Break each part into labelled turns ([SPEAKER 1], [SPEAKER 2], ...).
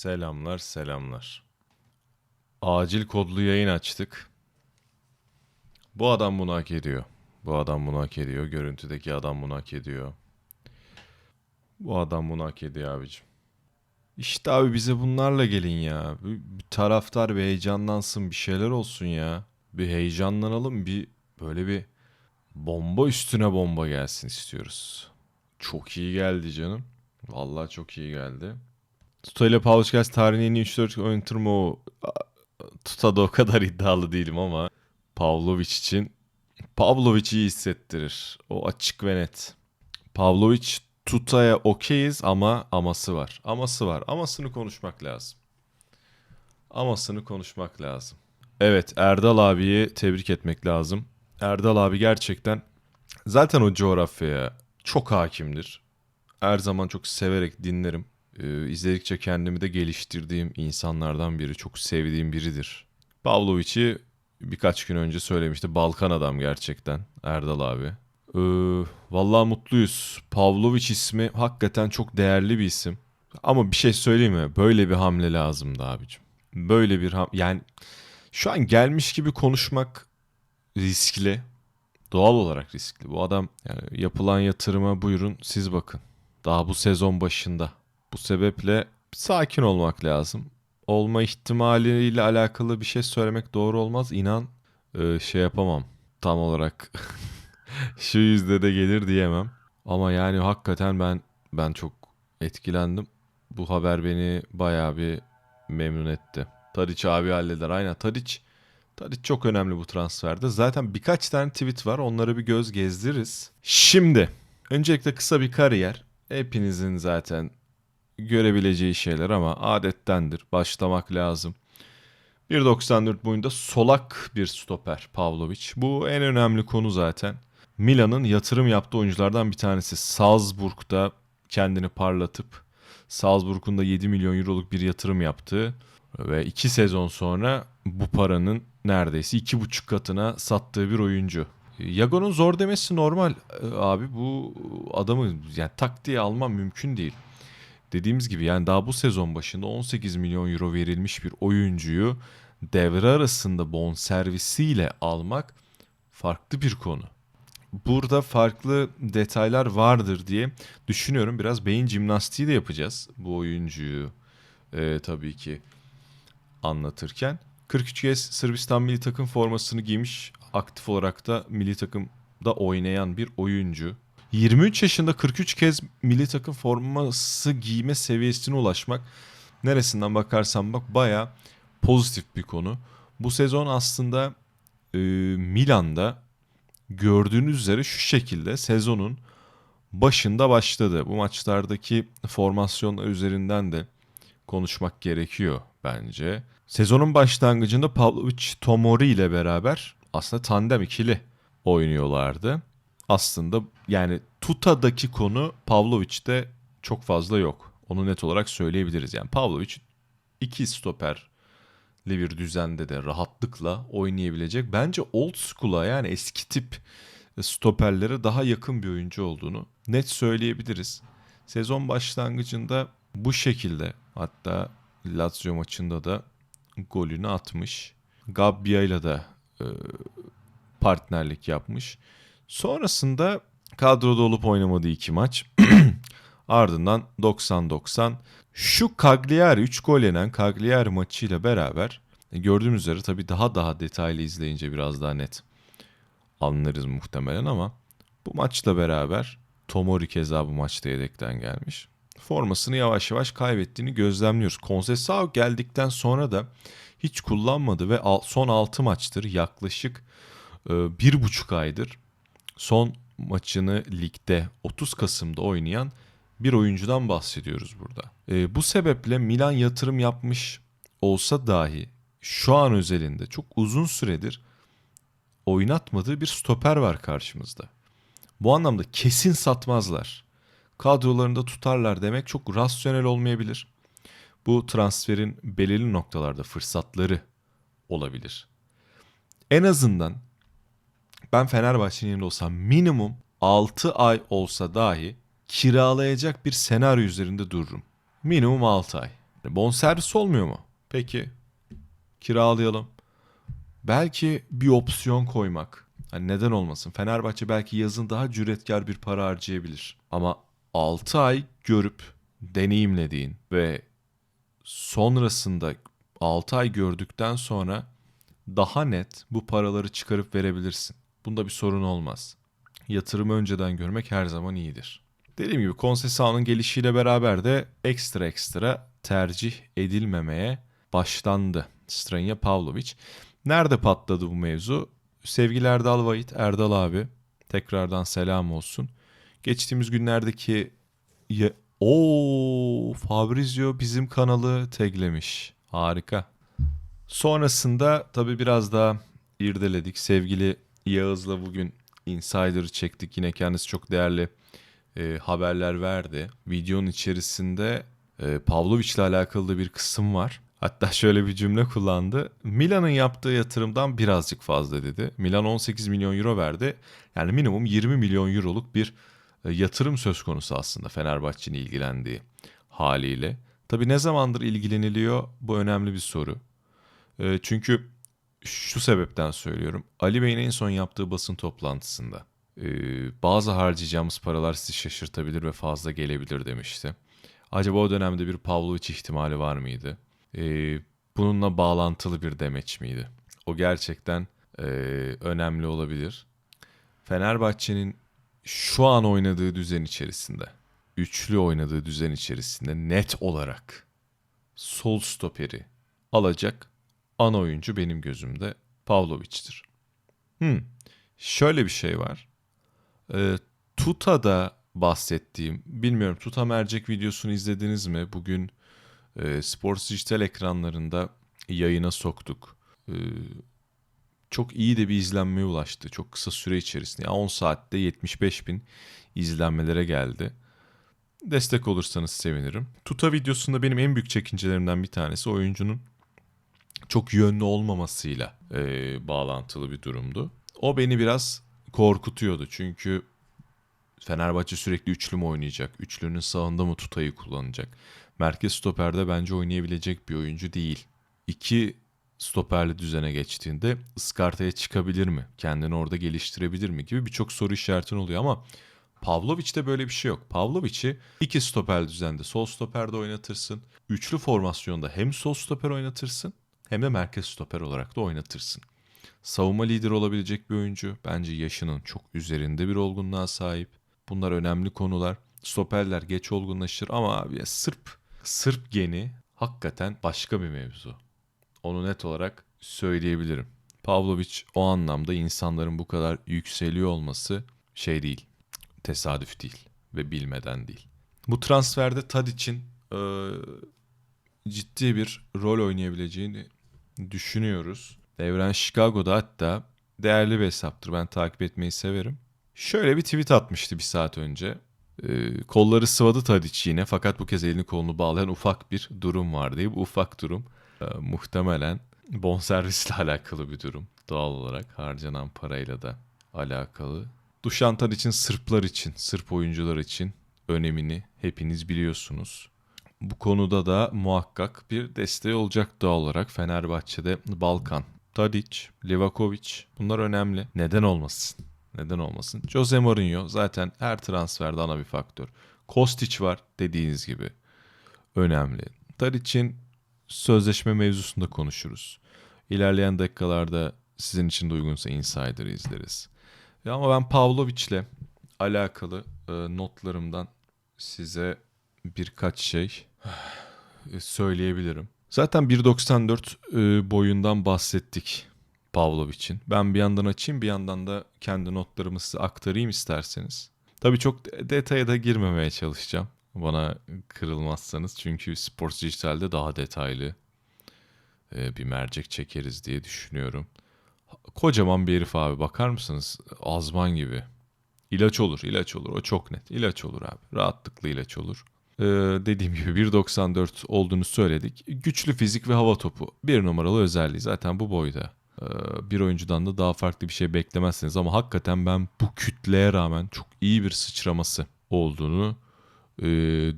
[SPEAKER 1] Selamlar selamlar. Acil kodlu yayın açtık. Bu adam bunu hak ediyor. Bu adam bunu hak ediyor. Görüntüdeki adam bunu hak ediyor. Bu adam bunu hak ediyor abicim. İşte abi bize bunlarla gelin ya. Bir, bir taraftar bir heyecanlansın bir şeyler olsun ya. Bir heyecanlanalım bir böyle bir bomba üstüne bomba gelsin istiyoruz. Çok iyi geldi canım. Vallahi çok iyi geldi. Tuta ile Pavlovskaz tarihin en iyi 3-4 oynatır mı o? O kadar iddialı değilim ama Pavlovic için Pavlovic iyi hissettirir. O açık ve net. Pavlovic Tuta'ya okeyiz ama aması var. Aması var. Amasını konuşmak lazım. Amasını konuşmak lazım. Evet Erdal abiyi tebrik etmek lazım. Erdal abi gerçekten zaten o coğrafyaya çok hakimdir. Her zaman çok severek dinlerim. Ee, izledikçe kendimi de geliştirdiğim insanlardan biri. Çok sevdiğim biridir. Pavlovic'i birkaç gün önce söylemişti. Balkan adam gerçekten Erdal abi. Ee, vallahi mutluyuz. Pavlovic ismi hakikaten çok değerli bir isim. Ama bir şey söyleyeyim mi? Böyle bir hamle lazımdı abicim. Böyle bir ham yani şu an gelmiş gibi konuşmak riskli. Doğal olarak riskli. Bu adam yani yapılan yatırıma buyurun siz bakın. Daha bu sezon başında. Bu sebeple sakin olmak lazım. Olma ihtimaliyle alakalı bir şey söylemek doğru olmaz. İnan e, şey yapamam. Tam olarak şu yüzde de gelir diyemem. Ama yani hakikaten ben ben çok etkilendim. Bu haber beni bayağı bir memnun etti. Tadiç abi halleder. Aynen Tadiç Tadiç çok önemli bu transferde. Zaten birkaç tane tweet var. Onları bir göz gezdiririz. Şimdi öncelikle kısa bir kariyer. Hepinizin zaten görebileceği şeyler ama adettendir. Başlamak lazım. 1.94 boyunda solak bir stoper Pavlovic. Bu en önemli konu zaten. Milan'ın yatırım yaptığı oyunculardan bir tanesi. Salzburg'da kendini parlatıp Salzburg'un da 7 milyon euroluk bir yatırım yaptığı ve 2 sezon sonra bu paranın neredeyse 2,5 katına sattığı bir oyuncu. Yago'nun zor demesi normal Ee, abi bu adamı yani tak diye mümkün değil. Dediğimiz gibi yani daha bu sezon başında 18 milyon euro verilmiş bir oyuncuyu devre arasında bonservisiyle almak farklı bir konu. Burada farklı detaylar vardır diye düşünüyorum. Biraz beyin jimnastiği de yapacağız bu oyuncuyu e, tabii ki anlatırken. 43 kez Sırbistan milli takım formasını giymiş. Aktif olarak da milli takımda oynayan bir oyuncu. 23 yaşında 43 kez milli takım forması giyme seviyesine ulaşmak neresinden bakarsan bak baya pozitif bir konu. Bu sezon aslında e, Milan'da gördüğünüz üzere şu şekilde sezonun başında başladı. Bu maçlardaki formasyonlar üzerinden de konuşmak gerekiyor bence. Sezonun başlangıcında Pavlovic Tomori ile beraber aslında tandem ikili oynuyorlardı. Aslında yani Tuta'daki konu Pavlovic'te çok fazla yok. Onu net olarak söyleyebiliriz. Yani Pavlovic iki stoperli bir düzende de rahatlıkla oynayabilecek. Bence old school'a yani eski tip stoperlere daha yakın bir oyuncu olduğunu net söyleyebiliriz. Sezon başlangıcında bu şekilde hatta Lazio maçında da golünü atmış. Gabbia ile de partnerlik yapmış. Sonrasında kadroda olup oynamadığı iki maç. Ardından 90-90 şu Cagliari 3 gol yenen Cagliari maçıyla beraber e, gördüğümüz üzere tabii daha daha detaylı izleyince biraz daha net anlarız muhtemelen ama bu maçla beraber Tomori keza bu maçta yedekten gelmiş. Formasını yavaş yavaş kaybettiğini gözlemliyoruz. Conceição geldikten sonra da hiç kullanmadı ve son 6 maçtır yaklaşık e, bir buçuk aydır son maçını ligde 30 Kasım'da oynayan bir oyuncudan bahsediyoruz burada. E, bu sebeple Milan yatırım yapmış olsa dahi şu an özelinde çok uzun süredir oynatmadığı bir stoper var karşımızda. Bu anlamda kesin satmazlar. Kadrolarında tutarlar demek çok rasyonel olmayabilir. Bu transferin belirli noktalarda fırsatları olabilir. En azından ben Fenerbahçe'nin olsam minimum 6 ay olsa dahi kiralayacak bir senaryo üzerinde dururum. Minimum 6 ay. Bonservis olmuyor mu? Peki. Kiralayalım. Belki bir opsiyon koymak. Hani neden olmasın? Fenerbahçe belki yazın daha cüretkar bir para harcayabilir. Ama 6 ay görüp deneyimlediğin ve sonrasında 6 ay gördükten sonra daha net bu paraları çıkarıp verebilirsin. Bunda bir sorun olmaz. Yatırımı önceden görmek her zaman iyidir. Dediğim gibi Konsesau'nun gelişiyle beraber de ekstra ekstra tercih edilmemeye başlandı. Stranya Pavlovic. Nerede patladı bu mevzu? Sevgili Erdal Vahit, Erdal abi. Tekrardan selam olsun. Geçtiğimiz günlerdeki... Ya... Oo, Fabrizio bizim kanalı taglemiş. Harika. Sonrasında tabii biraz daha irdeledik. Sevgili Yağız'la bugün Insider'ı çektik. Yine kendisi çok değerli e, haberler verdi. Videonun içerisinde e, Pavlovic'le alakalı da bir kısım var. Hatta şöyle bir cümle kullandı. Milan'ın yaptığı yatırımdan birazcık fazla dedi. Milan 18 milyon euro verdi. Yani minimum 20 milyon euroluk bir e, yatırım söz konusu aslında Fenerbahçe'nin ilgilendiği haliyle. Tabii ne zamandır ilgileniliyor bu önemli bir soru. E, çünkü şu sebepten söylüyorum. Ali Bey'in en son yaptığı basın toplantısında e, bazı harcayacağımız paralar sizi şaşırtabilir ve fazla gelebilir demişti. Acaba o dönemde bir Pavlovic ihtimali var mıydı? E, bununla bağlantılı bir demeç miydi? O gerçekten e, önemli olabilir. Fenerbahçe'nin şu an oynadığı düzen içerisinde, üçlü oynadığı düzen içerisinde net olarak sol stoperi alacak ana oyuncu benim gözümde Pavlovic'tir. Hmm. Şöyle bir şey var. E, Tuta'da bahsettiğim, bilmiyorum Tuta Mercek videosunu izlediniz mi? Bugün e, Sports Dijital ekranlarında yayına soktuk. E, çok iyi de bir izlenmeye ulaştı. Çok kısa süre içerisinde. Yani 10 saatte 75 bin izlenmelere geldi. Destek olursanız sevinirim. Tuta videosunda benim en büyük çekincelerimden bir tanesi oyuncunun çok yönlü olmamasıyla e, bağlantılı bir durumdu. O beni biraz korkutuyordu çünkü Fenerbahçe sürekli üçlü mü oynayacak? Üçlünün sağında mı tutayı kullanacak? Merkez stoperde bence oynayabilecek bir oyuncu değil. İki stoperli düzene geçtiğinde ıskartaya çıkabilir mi? Kendini orada geliştirebilir mi? Gibi birçok soru işaretin oluyor ama Pavlovic'te böyle bir şey yok. Pavlovic'i iki stoperli düzende sol stoperde oynatırsın. Üçlü formasyonda hem sol stoper oynatırsın hem de merkez stoper olarak da oynatırsın. Savunma lideri olabilecek bir oyuncu. Bence yaşının çok üzerinde bir olgunluğa sahip. Bunlar önemli konular. Stoperler geç olgunlaşır ama abi Sırp, Sırp geni hakikaten başka bir mevzu. Onu net olarak söyleyebilirim. Pavlovic o anlamda insanların bu kadar yükseliyor olması şey değil. Tesadüf değil ve bilmeden değil. Bu transferde Tadic'in e, ciddi bir rol oynayabileceğini düşünüyoruz. Evren Chicago'da hatta değerli bir hesaptır. Ben takip etmeyi severim. Şöyle bir tweet atmıştı bir saat önce. Ee, kolları sıvadı Tadic yine fakat bu kez elini kolunu bağlayan ufak bir durum var diye. Bu ufak durum e, muhtemelen bonservisle alakalı bir durum. Doğal olarak harcanan parayla da alakalı. Duşan Tadic'in Sırplar için, Sırp oyuncular için önemini hepiniz biliyorsunuz. Bu konuda da muhakkak bir desteği olacak doğal olarak Fenerbahçe'de Balkan. Tadic, Livakovic bunlar önemli. Neden olmasın? Neden olmasın? Jose Mourinho zaten her transferde ana bir faktör. Kostic var dediğiniz gibi. Önemli. Tadic'in sözleşme mevzusunda konuşuruz. İlerleyen dakikalarda sizin için de uygunsa Insider'ı izleriz. Ya ama ben Pavlovic'le alakalı e, notlarımdan size birkaç şey söyleyebilirim. Zaten 1.94 e, boyundan bahsettik Pavlovic'in. Ben bir yandan açayım bir yandan da kendi notlarımı size aktarayım isterseniz. Tabii çok detaya da girmemeye çalışacağım. Bana kırılmazsanız çünkü Sports Dijital'de daha detaylı e, bir mercek çekeriz diye düşünüyorum. Kocaman bir herif abi bakar mısınız? Azman gibi. İlaç olur, ilaç olur. O çok net. İlaç olur abi. Rahatlıkla ilaç olur. Ee, dediğim gibi 1.94 olduğunu söyledik. Güçlü fizik ve hava topu. Bir numaralı özelliği zaten bu boyda. Ee, bir oyuncudan da daha farklı bir şey beklemezsiniz. Ama hakikaten ben bu kütleye rağmen çok iyi bir sıçraması olduğunu e,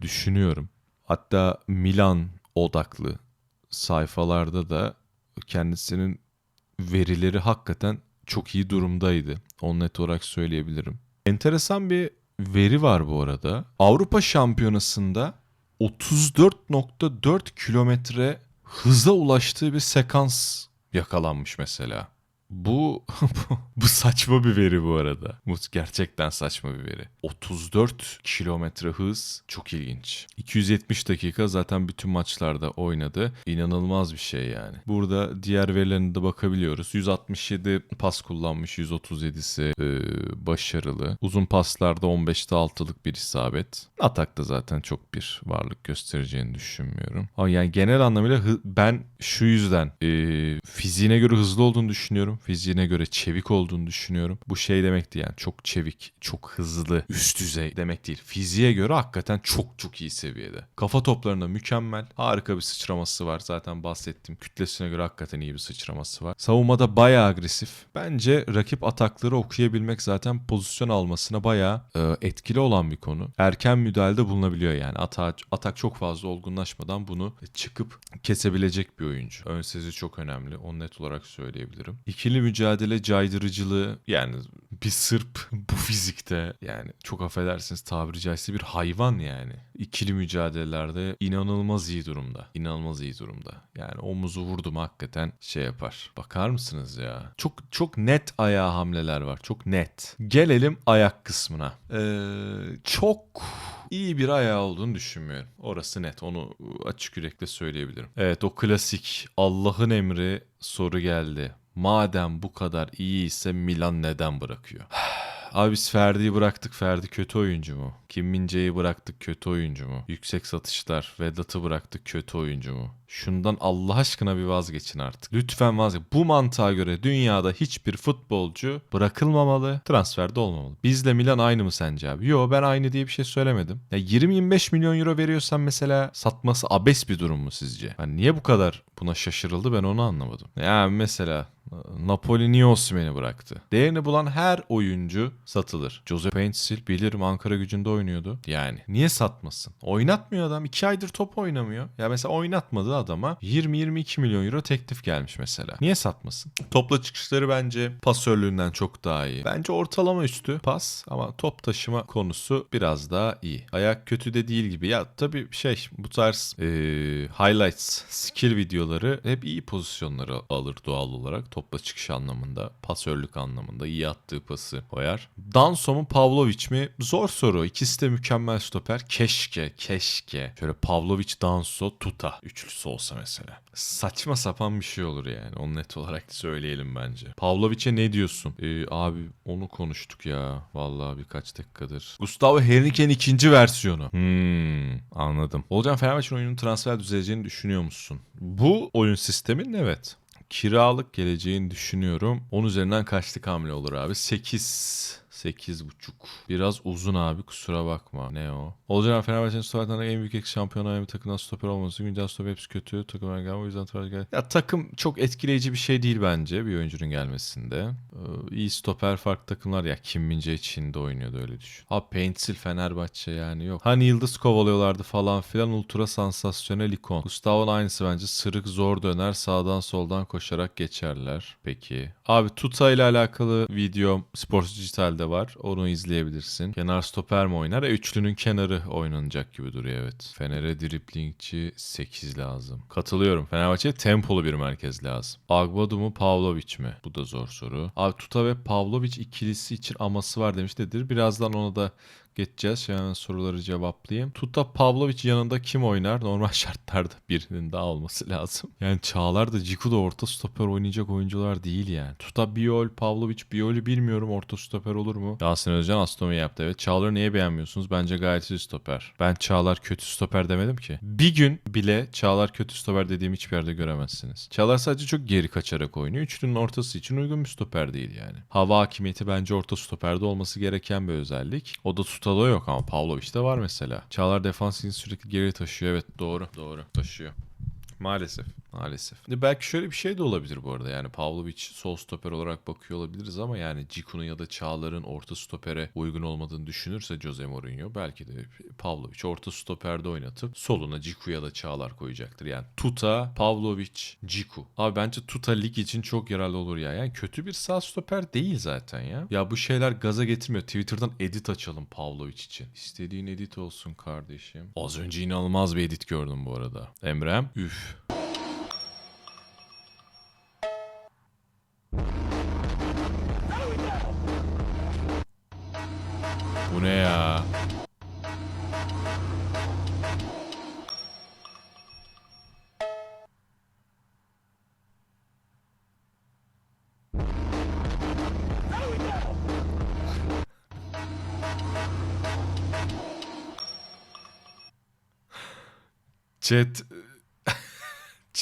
[SPEAKER 1] düşünüyorum. Hatta Milan odaklı sayfalarda da kendisinin verileri hakikaten çok iyi durumdaydı. Onu net olarak söyleyebilirim. Enteresan bir veri var bu arada. Avrupa Şampiyonası'nda 34.4 kilometre hıza ulaştığı bir sekans yakalanmış mesela. Bu bu saçma bir veri bu arada. Bu gerçekten saçma bir veri. 34 kilometre hız çok ilginç. 270 dakika zaten bütün maçlarda oynadı. İnanılmaz bir şey yani. Burada diğer verilerine de bakabiliyoruz. 167 pas kullanmış, 137'si e, başarılı. Uzun paslarda 15'te 6'lık bir isabet. Atakta zaten çok bir varlık göstereceğini düşünmüyorum. Ama yani genel anlamıyla ben şu yüzden e, fiziğine göre hızlı olduğunu düşünüyorum. Fiziğine göre çevik olduğunu düşünüyorum. Bu şey demekti yani çok çevik, çok hızlı, üst düzey demek değil. Fiziğe göre hakikaten çok çok iyi seviyede. Kafa toplarında mükemmel. Harika bir sıçraması var. Zaten bahsettim. Kütlesine göre hakikaten iyi bir sıçraması var. Savunmada bayağı agresif. Bence rakip atakları okuyabilmek zaten pozisyon almasına bayağı e, etkili olan bir konu. Erken müdahalede bulunabiliyor yani. Atak, atak çok fazla olgunlaşmadan bunu çıkıp kesebilecek bir oyuncu. Ön sezi çok önemli. Onu net olarak söyleyebilirim. İkili mücadele caydırıcılığı yani bir Sırp bu fizikte yani çok affedersiniz tabiri caizse bir hayvan yani. İkili mücadelelerde inanılmaz iyi durumda. İnanılmaz iyi durumda. Yani omuzu vurdum hakikaten şey yapar. Bakar mısınız ya? Çok çok net ayağa hamleler var. Çok net. Gelelim ayak kısmına. Ee, çok iyi bir ayağı olduğunu düşünmüyorum. Orası net. Onu açık yürekle söyleyebilirim. Evet o klasik Allah'ın emri soru geldi. Madem bu kadar iyi ise Milan neden bırakıyor? Abi biz Ferdi'yi bıraktık. Ferdi kötü oyuncu mu? Kim Min-jae'yi bıraktık kötü oyuncu mu? Yüksek satışlar. Vedat'ı bıraktık kötü oyuncu mu? Şundan Allah aşkına bir vazgeçin artık. Lütfen vazgeçin. Bu mantığa göre dünyada hiçbir futbolcu bırakılmamalı, transferde olmamalı. Bizle Milan aynı mı sence abi? Yo ben aynı diye bir şey söylemedim. Ya 20-25 milyon euro veriyorsan mesela satması abes bir durum mu sizce? Hani niye bu kadar buna şaşırıldı ben onu anlamadım. Ya mesela Napoli niye Osimhen'i bıraktı? Değerini bulan her oyuncu satılır. Jose Paintsil bilirim Ankara gücünde oynuyordu. Yani niye satmasın? Oynatmıyor adam. 2 aydır top oynamıyor. Ya mesela oynatmadığı adama 20-22 milyon euro teklif gelmiş mesela. Niye satmasın? Topla çıkışları bence pasörlüğünden çok daha iyi. Bence ortalama üstü pas ama top taşıma konusu biraz daha iyi. Ayak kötü de değil gibi. Ya tabii şey bu tarz eee, highlights, skill videoları hep iyi pozisyonları alır doğal olarak. Topla çıkış anlamında, pasörlük anlamında iyi attığı pası koyar. Danso mu Pavlovic mi? Zor soru. İkisi de mükemmel stoper. Keşke, keşke. Şöyle Pavlovic, Danso, Tuta üçlüsü olsa mesela. Saçma sapan bir şey olur yani. Onu net olarak söyleyelim bence. Pavlovic'e ne diyorsun? Ee, abi onu konuştuk ya. Vallahi birkaç dakikadır. Gustavo Henrique'nin ikinci versiyonu. Hmm, anladım. Olcan Fenerbahçe'nin oyunun transfer düzeleceğini düşünüyor musun? Bu oyun sistemin evet kiralık geleceğini düşünüyorum. 10 üzerinden kaçlık hamle olur abi? 8 8 buçuk. Biraz uzun abi kusura bakma. Ne o? Olcan Fenerbahçe'nin stoperlerden en büyük eksi şampiyonlar bir takımdan stoper olması. Güncel stoper hepsi kötü. Takım ergen o yüzden transfer gel- Ya takım çok etkileyici bir şey değil bence bir oyuncunun gelmesinde. Ee, iyi stoper farklı takımlar ya Kim Min-jae Çin'de oynuyordu öyle düşün. Ha Paintsil Fenerbahçe yani yok. Hani yıldız kovalıyorlardı falan filan ultra sansasyonel ikon. Gustavo'nun aynısı bence sırık zor döner sağdan soldan koşarak geçerler. Peki. Abi Tuta ile alakalı video Sports Dijital'de var. Onu izleyebilirsin. Kenar stoper mi oynar? E, üçlünün kenarı oynanacak gibi duruyor evet. Fener'e driplingçi 8 lazım. Katılıyorum. Fenerbahçe'ye tempolu bir merkez lazım. Agbadu mu Pavlovic mi? Bu da zor soru. Abi Tuta ve Pavlovic ikilisi için aması var demiş dedir. Birazdan ona da geçeceğiz. Hemen soruları cevaplayayım. Tuta Pavlovic yanında kim oynar? Normal şartlarda birinin daha olması lazım. Yani Çağlar da Ciku da orta stoper oynayacak oyuncular değil yani. Tuta Biol, Pavlovic Biol'ü bilmiyorum orta stoper olur mu? Yasin Özcan Astomi yaptı evet. Çağlar'ı niye beğenmiyorsunuz? Bence gayet iyi stoper. Ben Çağlar kötü stoper demedim ki. Bir gün bile Çağlar kötü stoper dediğim hiçbir yerde göremezsiniz. Çağlar sadece çok geri kaçarak oynuyor. Üçlünün ortası için uygun bir stoper değil yani. Hava hakimiyeti bence orta stoperde olması gereken bir özellik. O da Tuta'da yok ama Pavlovic'de var mesela. Çağlar defansını sürekli geri taşıyor. Evet doğru doğru taşıyor. Maalesef. Maalesef. Belki şöyle bir şey de olabilir bu arada. Yani Pavlovic sol stoper olarak bakıyor olabiliriz ama yani Ciku'nun ya da Çağlar'ın orta stopere uygun olmadığını düşünürse Jose Mourinho belki de Pavlovic orta stoperde oynatıp soluna Ciku ya da Çağlar koyacaktır. Yani Tuta, Pavlovic, Ciku. Abi bence Tuta lig için çok yararlı olur ya. Yani kötü bir sağ stoper değil zaten ya. Ya bu şeyler gaza getirmiyor. Twitter'dan edit açalım Pavlovic için. İstediğin edit olsun kardeşim. Az önce inanılmaz bir edit gördüm bu arada. Emrem, üf. Ne ya? Chat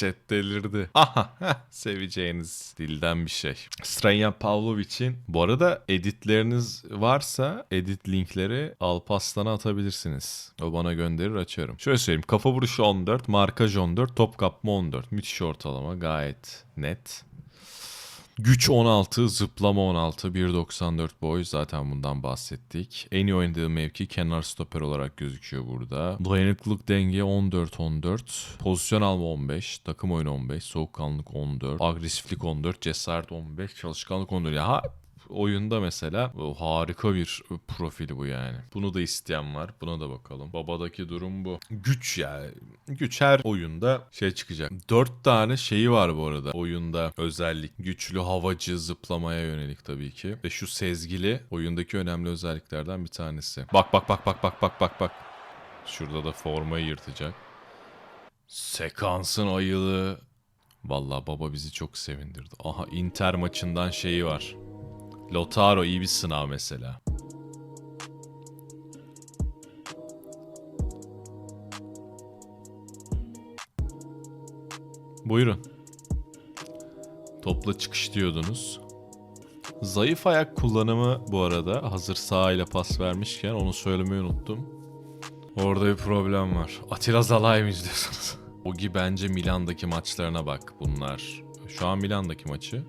[SPEAKER 1] Chat delirdi. Aha seveceğiniz dilden bir şey. Stranya Pavlovic'in bu arada editleriniz varsa edit linkleri Alpaslan'a atabilirsiniz. O bana gönderir açarım. Şöyle söyleyeyim kafa vuruşu 14, markaj 14, top kapma 14. Müthiş ortalama gayet net. Güç 16, zıplama 16, 1.94 boy zaten bundan bahsettik. En iyi oynadığı mevki kenar stoper olarak gözüküyor burada. Dayanıklılık denge 14-14, pozisyon alma 15, takım oyunu 15, soğukkanlılık 14, agresiflik 14, cesaret 15, çalışkanlık 14. Ya oyunda mesela o harika bir profili bu yani. Bunu da isteyen var. Buna da bakalım. Babadaki durum bu. Güç ya. Güç her oyunda şey çıkacak. Dört tane şeyi var bu arada oyunda özellik. Güçlü havacı zıplamaya yönelik tabii ki. Ve şu sezgili oyundaki önemli özelliklerden bir tanesi. Bak bak bak bak bak bak bak bak. Şurada da formayı yırtacak. Sekansın ayılı. Vallahi baba bizi çok sevindirdi. Aha Inter maçından şeyi var. Lotaro iyi bir sınav mesela. Buyurun. Topla çıkış diyordunuz. Zayıf ayak kullanımı bu arada hazır sağ ile pas vermişken onu söylemeyi unuttum. Orada bir problem var. Atilla Zalay mı izliyorsunuz? Ogi bence Milan'daki maçlarına bak bunlar. Şu an Milan'daki maçı.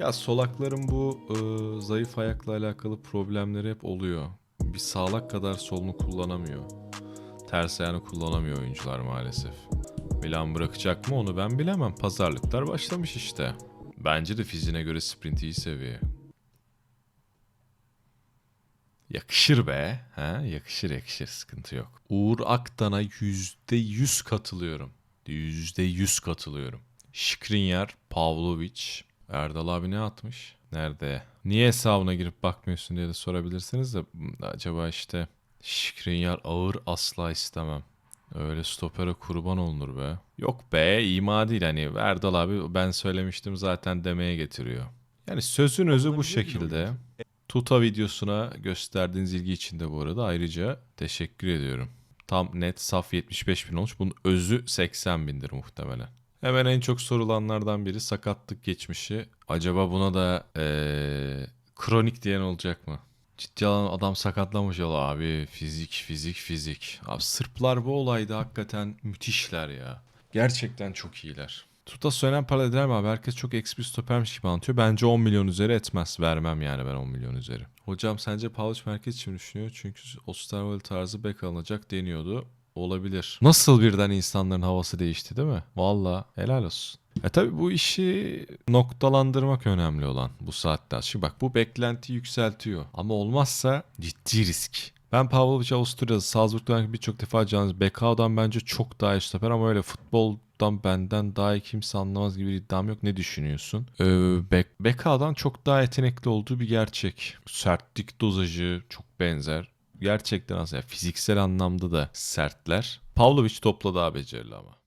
[SPEAKER 1] Ya solakların bu e, zayıf ayakla alakalı problemleri hep oluyor. Bir sağlak kadar solunu kullanamıyor. Ters ayağını kullanamıyor oyuncular maalesef. Milan bırakacak mı onu ben bilemem. Pazarlıklar başlamış işte. Bence de fiziğine göre sprint iyi seviye. Yakışır be. Ha? Yakışır yakışır sıkıntı yok. Uğur Aktan'a %100 katılıyorum. %100 katılıyorum. Şikrinyar, Pavlovic, Erdal abi ne atmış? Nerede? Niye hesabına girip bakmıyorsun diye de sorabilirsiniz de acaba işte Şikrinyar ağır asla istemem. Öyle stopere kurban olunur be. Yok be ima değil hani Erdal abi ben söylemiştim zaten demeye getiriyor. Yani sözün özü bu şekilde. Tuta videosuna gösterdiğiniz ilgi için de bu arada ayrıca teşekkür ediyorum. Tam net saf 75 bin olmuş. Bunun özü 80 bindir muhtemelen. Hemen en çok sorulanlardan biri sakatlık geçmişi. Acaba buna da eee, kronik diyen olacak mı? Ciddi alan adam sakatlamış ya abi. Fizik, fizik, fizik. Abi Sırplar bu olayda hakikaten müthişler ya. Gerçekten çok iyiler. Tuta söylenen para eder mi abi? Herkes çok eksi bir stopermiş gibi anlatıyor. Bence 10 milyon üzeri etmez. Vermem yani ben 10 milyon üzeri. Hocam sence Pavlovic merkez için düşünüyor? Çünkü Osterwolde tarzı bek alınacak deniyordu. Olabilir. Nasıl birden insanların havası değişti değil mi? Valla helal olsun. E tabi bu işi noktalandırmak önemli olan bu saatte. Şimdi bak bu beklenti yükseltiyor. Ama olmazsa ciddi risk. Ben Pavlovic Avusturya'da Salzburg'dan birçok defa canınız Bekao'dan bence çok daha iyi stoper ama öyle futboldan benden daha iyi kimse anlamaz gibi bir iddiam yok. Ne düşünüyorsun? Ee, Be Bekao'dan çok daha yetenekli olduğu bir gerçek. Sertlik dozajı çok benzer. Gerçekten aslında fiziksel anlamda da sertler. Pavlovic topla daha becerili ama.